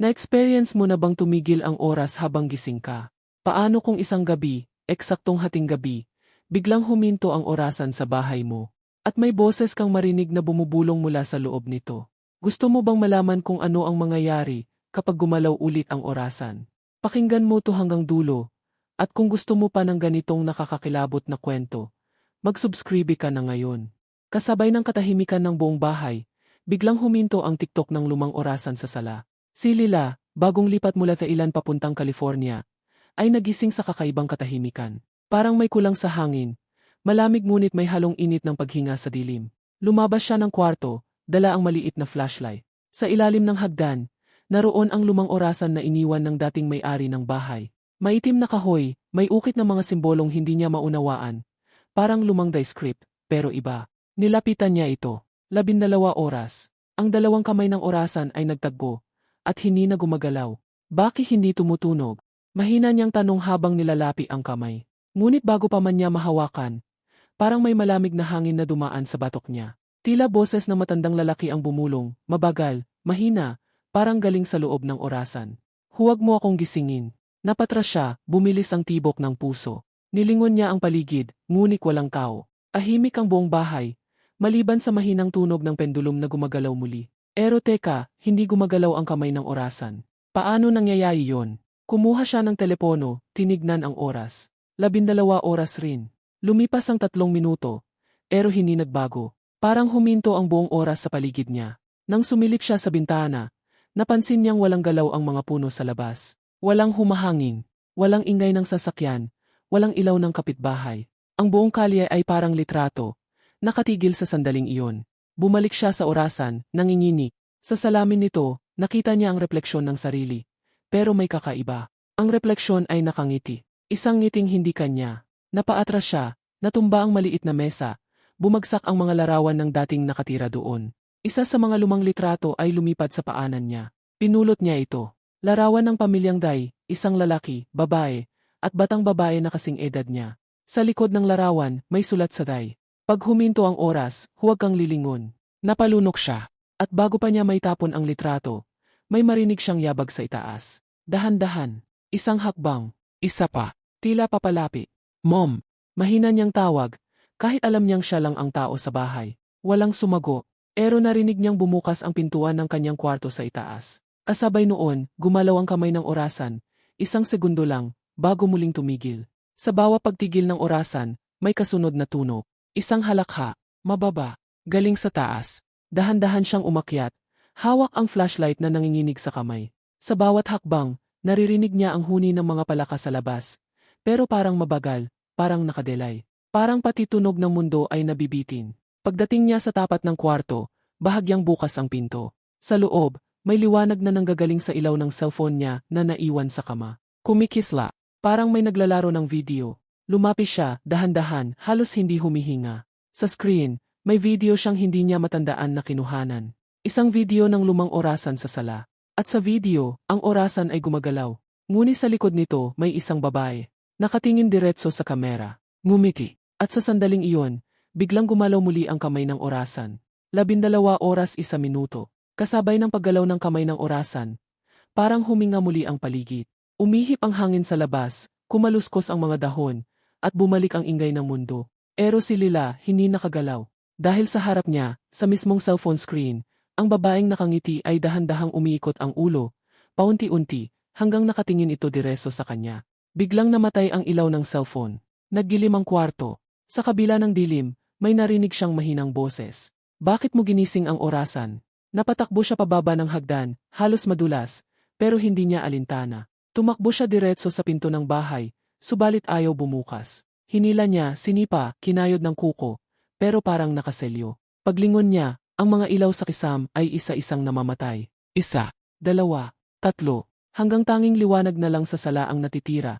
Na-experience mo na bang tumigil ang oras habang gising ka? Paano kung isang gabi, eksaktong hating gabi, biglang huminto ang orasan sa bahay mo? At may boses kang marinig na bumubulong mula sa loob nito. Gusto mo bang malaman kung ano ang mangyayari kapag gumalaw ulit ang orasan? Pakinggan mo to hanggang dulo. At kung gusto mo pa ng ganitong nakakakilabot na kwento, mag-subscribe ka na ngayon. Kasabay ng katahimikan ng buong bahay, biglang huminto ang TikTok ng lumang orasan sa sala. Si Lila, bagong lipat mula Thailand papuntang California, ay nagising sa kakaibang katahimikan. Parang may kulang sa hangin, malamig ngunit may halong init ng paghinga sa dilim. Lumabas siya ng kwarto, dala ang maliit na flashlight. Sa ilalim ng hagdan, naroon ang lumang orasan na iniwan ng dating may-ari ng bahay. Maitim na kahoy, may ukit na mga simbolong hindi niya maunawaan. Parang lumang die script, pero iba. Nilapitan niya ito. Labindalawa oras. Ang dalawang kamay ng orasan ay nagtagpo, at hindi na gumagalaw. Bakit hindi tumutunog? Mahina niyang tanong habang nilalapi ang kamay. Ngunit bago pa man niya mahawakan, parang may malamig na hangin na dumaan sa batok niya. Tila boses ng matandang lalaki ang bumulong, mabagal, mahina, parang galing sa loob ng orasan. Huwag mo akong gisingin. Napatras siya, bumilis ang tibok ng puso. Nilingon niya ang paligid, ngunit walang tao. Ahimik ang buong bahay, maliban sa mahinang tunog ng pendulum na gumagalaw muli. Ero teka, hindi gumagalaw ang kamay ng orasan. Paano nangyayari yon? Kumuha siya ng telepono, tinignan ang oras. Labindalawa oras rin. Lumipas ang tatlong minuto. Ero hindi nagbago. Parang huminto ang buong oras sa paligid niya. Nang sumilip siya sa bintana, napansin niyang walang galaw ang mga puno sa labas. Walang humahangin, walang ingay ng sasakyan, walang ilaw ng kapitbahay. Ang buong kalye ay parang litrato, nakatigil sa sandaling iyon. Bumalik siya sa orasan, nanginginig. Sa salamin nito, nakita niya ang refleksyon ng sarili. Pero may kakaiba. Ang refleksyon ay nakangiti. Isang ngiting hindi kanya. Napaatras siya, natumba ang maliit na mesa. Bumagsak ang mga larawan ng dating nakatira doon. Isa sa mga lumang litrato ay lumipad sa paanan niya. Pinulot niya ito. Larawan ng pamilyang Day, isang lalaki, babae, at batang babae na kasing edad niya. Sa likod ng larawan, may sulat sa Day. Pag huminto ang oras, huwag kang lilingon. Napalunok siya. At bago pa niya may tapon ang litrato, may marinig siyang yabag sa itaas. Dahan-dahan. Isang hakbang. Isa pa. Tila papalapit. Mom. Mahina niyang tawag, kahit alam niyang siya lang ang tao sa bahay. Walang sumago. Pero narinig niyang bumukas ang pintuan ng kanyang kwarto sa itaas. Kasabay noon, gumalaw ang kamay ng orasan, isang segundo lang, bago muling tumigil. Sa bawa pagtigil ng orasan, may kasunod na tunog. Isang halakha, mababa, galing sa taas. Dahan-dahan siyang umakyat, hawak ang flashlight na nanginginig sa kamay. Sa bawat hakbang, naririnig niya ang huni ng mga palaka sa labas. Pero parang mabagal, parang nakadelay. Parang pati tunog ng mundo ay nabibitin. Pagdating niya sa tapat ng kwarto, bahagyang bukas ang pinto. Sa loob, may liwanag na nanggagaling sa ilaw ng cellphone niya na naiwan sa kama. Kumikisla, parang may naglalaro ng video. Lumapis siya, dahan-dahan, halos hindi humihinga. Sa screen, may video siyang hindi niya matandaan na kinuhanan. Isang video ng lumang orasan sa sala. At sa video, ang orasan ay gumagalaw. Ngunit sa likod nito, may isang babae. Nakatingin diretso sa kamera. Ngumiti. At sa sandaling iyon, biglang gumalaw muli ang kamay ng orasan. Labindalawa oras isa minuto. Kasabay ng paggalaw ng kamay ng orasan, parang huminga muli ang paligid. Umihip ang hangin sa labas, kumaluskos ang mga dahon, at bumalik ang ingay ng mundo. Pero si Lila hindi nakagalaw. Dahil sa harap niya, sa mismong cellphone screen, ang babaeng nakangiti ay dahan-dahang umiikot ang ulo, paunti-unti, hanggang nakatingin ito direso sa kanya. Biglang namatay ang ilaw ng cellphone. Naggilim ang kwarto. Sa kabila ng dilim, may narinig siyang mahinang boses. Bakit mo ginising ang orasan? Napatakbo siya pababa ng hagdan, halos madulas, pero hindi niya alintana. Tumakbo siya diretso sa pinto ng bahay, subalit ayaw bumukas. Hinila niya, sinipa, kinayod ng kuko, pero parang nakaselyo. Paglingon niya, ang mga ilaw sa kisam ay isa-isang namamatay. Isa, dalawa, tatlo, hanggang tanging liwanag na lang sa sala ang natitira.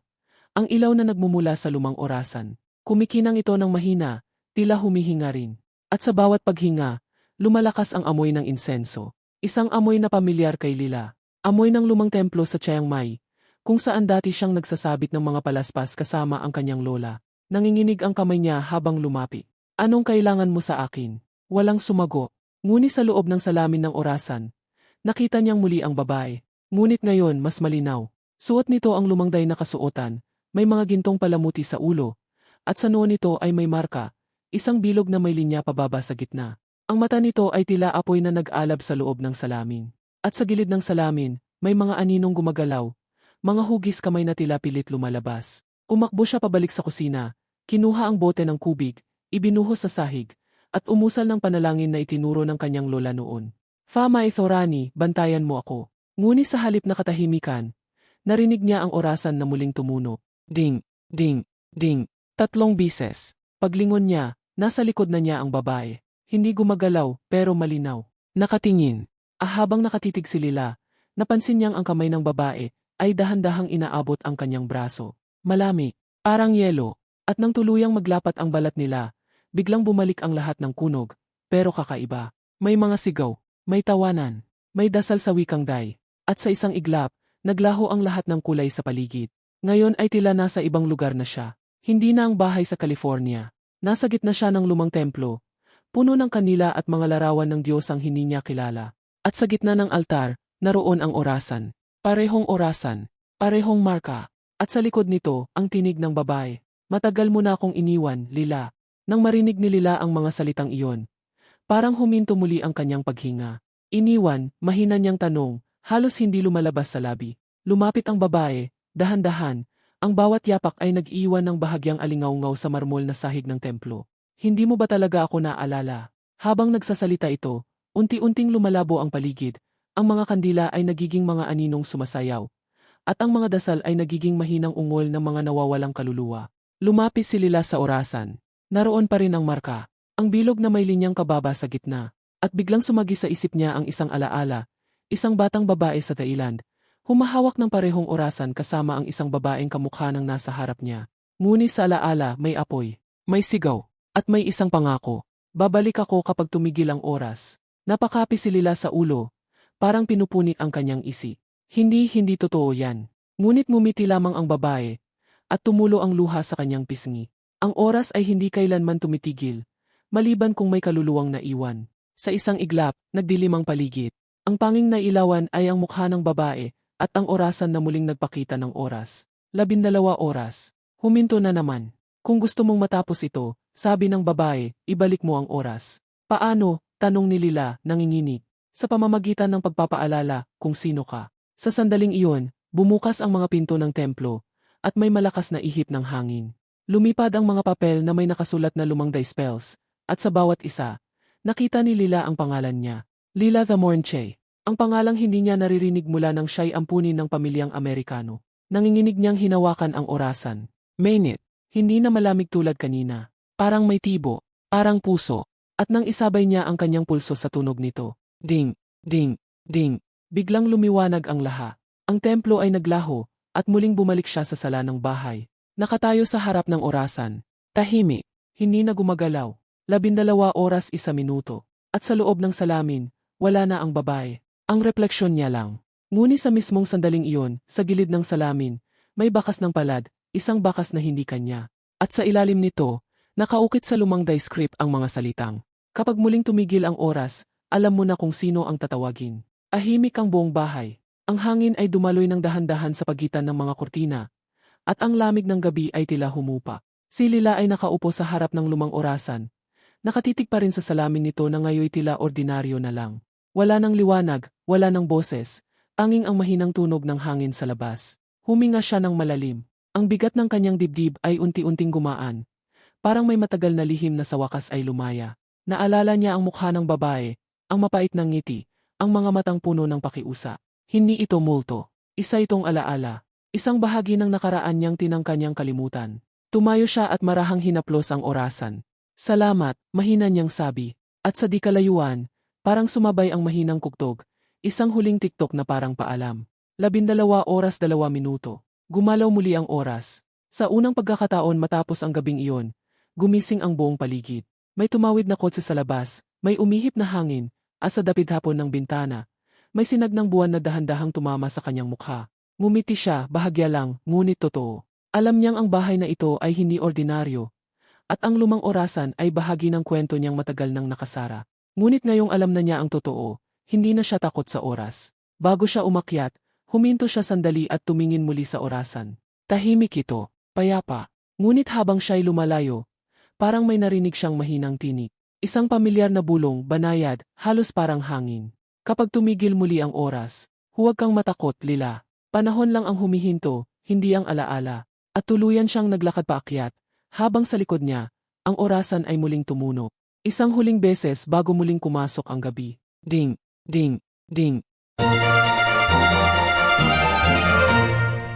Ang ilaw na nagmumula sa lumang orasan. Kumikinang ito ng mahina, tila humihinga rin. At sa bawat paghinga, Lumalakas ang amoy ng insenso. Isang amoy na pamilyar kay Lila. Amoy ng lumang templo sa Chiang Mai, kung saan dati siyang nagsasabit ng mga palaspas kasama ang kanyang lola. Nanginginig ang kamay niya habang lumapi. Anong kailangan mo sa akin? Walang sumago. Ngunit sa loob ng salamin ng orasan, nakita niyang muli ang babae. Ngunit ngayon mas malinaw. Suot nito ang lumangday na kasuotan, may mga gintong palamuti sa ulo, at sa noo nito ay may marka, isang bilog na may linya pababa sa gitna. Ang mata nito ay tila apoy na nag-alab sa loob ng salamin. At sa gilid ng salamin, may mga aninong gumagalaw, mga hugis kamay na tila pilit lumalabas. Umakbo siya pabalik sa kusina, kinuha ang bote ng kubig, ibinuhos sa sahig, at umusal ng panalangin na itinuro ng kanyang lola noon. Fama Ithorani, bantayan mo ako. Ngunit sa halip na katahimikan, narinig niya ang orasan na muling tumuno. Ding, ding, ding, tatlong bises. Paglingon niya, nasa likod na niya ang babae. Hindi gumagalaw, pero malinaw. Nakatingin. Ah, habang nakatitig si Lila, napansin niyang ang kamay ng babae ay dahan-dahang inaabot ang kanyang braso. Malami, parang yelo, at nang tuluyang maglapat ang balat nila, biglang bumalik ang lahat ng kunog, pero kakaiba. May mga sigaw, may tawanan, may dasal sa wikang day, at sa isang iglap, naglaho ang lahat ng kulay sa paligid. Ngayon ay tila nasa ibang lugar na siya. Hindi na ang bahay sa California. Nasa gitna siya ng lumang templo, puno ng kanila at mga larawan ng Diyos ang hindi niya kilala. At sa gitna ng altar, naroon ang orasan. Parehong orasan, parehong marka, at sa likod nito, ang tinig ng babae. Matagal mo na akong iniwan, Lila. Nang marinig ni Lila ang mga salitang iyon, parang huminto muli ang kanyang paghinga. Iniwan, mahina niyang tanong, halos hindi lumalabas sa labi. Lumapit ang babae, dahan-dahan, ang bawat yapak ay nag-iwan ng bahagyang alingaungaw sa marmol na sahig ng templo. Hindi mo ba talaga ako naalala? Habang nagsasalita ito, unti-unting lumalabo ang paligid, ang mga kandila ay nagiging mga aninong sumasayaw, at ang mga dasal ay nagiging mahinang ungol ng mga nawawalang kaluluwa. Lumapit si Lila sa orasan. Naroon pa rin ang marka, ang bilog na may linyang kababa sa gitna, at biglang sumagi sa isip niya ang isang alaala, isang batang babae sa Thailand, humahawak ng parehong orasan kasama ang isang babaeng kamukha ng nasa harap niya. Ngunit sa alaala may apoy, may sigaw, at may isang pangako. Babalik ako kapag tumigil ang oras. Napakapi si Lila sa ulo, parang pinupunit ang kanyang isi. Hindi, hindi totoo yan. Ngunit ngumiti lamang ang babae, at tumulo ang luha sa kanyang pisngi. Ang oras ay hindi kailanman tumitigil, maliban kung may kaluluwang naiwan. Sa isang iglap, nagdilim ang paligid. Ang panging nailawan ay ang mukha ng babae, at ang orasan na muling nagpakita ng oras. Labindalawa oras. Huminto na naman. Kung gusto mong matapos ito, sabi ng babae, ibalik mo ang oras. Paano? Tanong ni Lila, nanginginig. Sa pamamagitan ng pagpapaalala kung sino ka. Sa sandaling iyon, bumukas ang mga pinto ng templo, at may malakas na ihip ng hangin. Lumipad ang mga papel na may nakasulat na lumangday spells, at sa bawat isa, nakita ni Lila ang pangalan niya. Lila the Mornche. Ang pangalang hindi niya naririnig mula nang siya'y ampunin ng pamilyang Amerikano. Nanginginig niyang hinawakan ang orasan. Mainit. Hindi na malamig tulad kanina. Parang may tibo. Parang puso. At nang isabay niya ang kanyang pulso sa tunog nito. Ding, ding, ding. Biglang lumiwanag ang laha. Ang templo ay naglaho, at muling bumalik siya sa sala ng bahay. Nakatayo sa harap ng orasan. Tahimik. Hindi na gumagalaw. Labindalawa oras isa minuto. At sa loob ng salamin, wala na ang babae. Ang refleksyon niya lang. Ngunit sa mismong sandaling iyon, sa gilid ng salamin, may bakas ng palad, isang bakas na hindi kanya. At sa ilalim nito, nakaukit sa lumang script ang mga salitang. Kapag muling tumigil ang oras, alam mo na kung sino ang tatawagin. Ahimik ang buong bahay. Ang hangin ay dumaloy ng dahan-dahan sa pagitan ng mga kurtina. At ang lamig ng gabi ay tila humupa. Si Lila ay nakaupo sa harap ng lumang orasan. Nakatitig pa rin sa salamin nito na ngayoy tila ordinaryo na lang. Wala ng liwanag, wala ng boses, anging ang mahinang tunog ng hangin sa labas. Huminga siya ng malalim. Ang bigat ng kanyang dibdib ay unti-unting gumaan. Parang may matagal na lihim na sa wakas ay lumaya. Naalala niya ang mukha ng babae, ang mapait ng ngiti, ang mga matang puno ng pakiusa. Hindi ito multo. Isa itong alaala. Isang bahagi ng nakaraan niyang tinangka niyang kalimutan. Tumayo siya at marahang hinaplos ang orasan. Salamat, mahina niyang sabi. At sa di kalayuan, Parang sumabay ang mahinang kuktog, isang huling tiktok na parang paalam. Labindalawa oras dalawa minuto. Gumalaw muli ang oras. Sa unang pagkakataon matapos ang gabing iyon, gumising ang buong paligid. May tumawid na kotse sa labas, may umihip na hangin, at sa dapit hapon ng bintana, may sinag ng buwan na dahan-dahang tumama sa kanyang mukha. Ngumiti siya, bahagya lang, ngunit totoo. Alam niyang ang bahay na ito ay hindi ordinaryo, at ang lumang orasan ay bahagi ng kwento niyang matagal nang nakasara. Ngunit ngayong alam na niya ang totoo, hindi na siya takot sa oras. Bago siya umakyat, Huminto siya sandali at tumingin muli sa orasan. Tahimik ito, payapa. Ngunit habang siya'y lumalayo, parang may narinig siyang mahinang tinig. Isang pamilyar na bulong, banayad, halos parang hangin. Kapag tumigil muli ang oras, huwag kang matakot, Lila. Panahon lang ang humihinto, hindi ang alaala. At tuluyan siyang naglakad paakyat, habang sa likod niya, ang orasan ay muling tumunog. Isang huling beses bago muling kumasok ang gabi. Ding, ding, ding.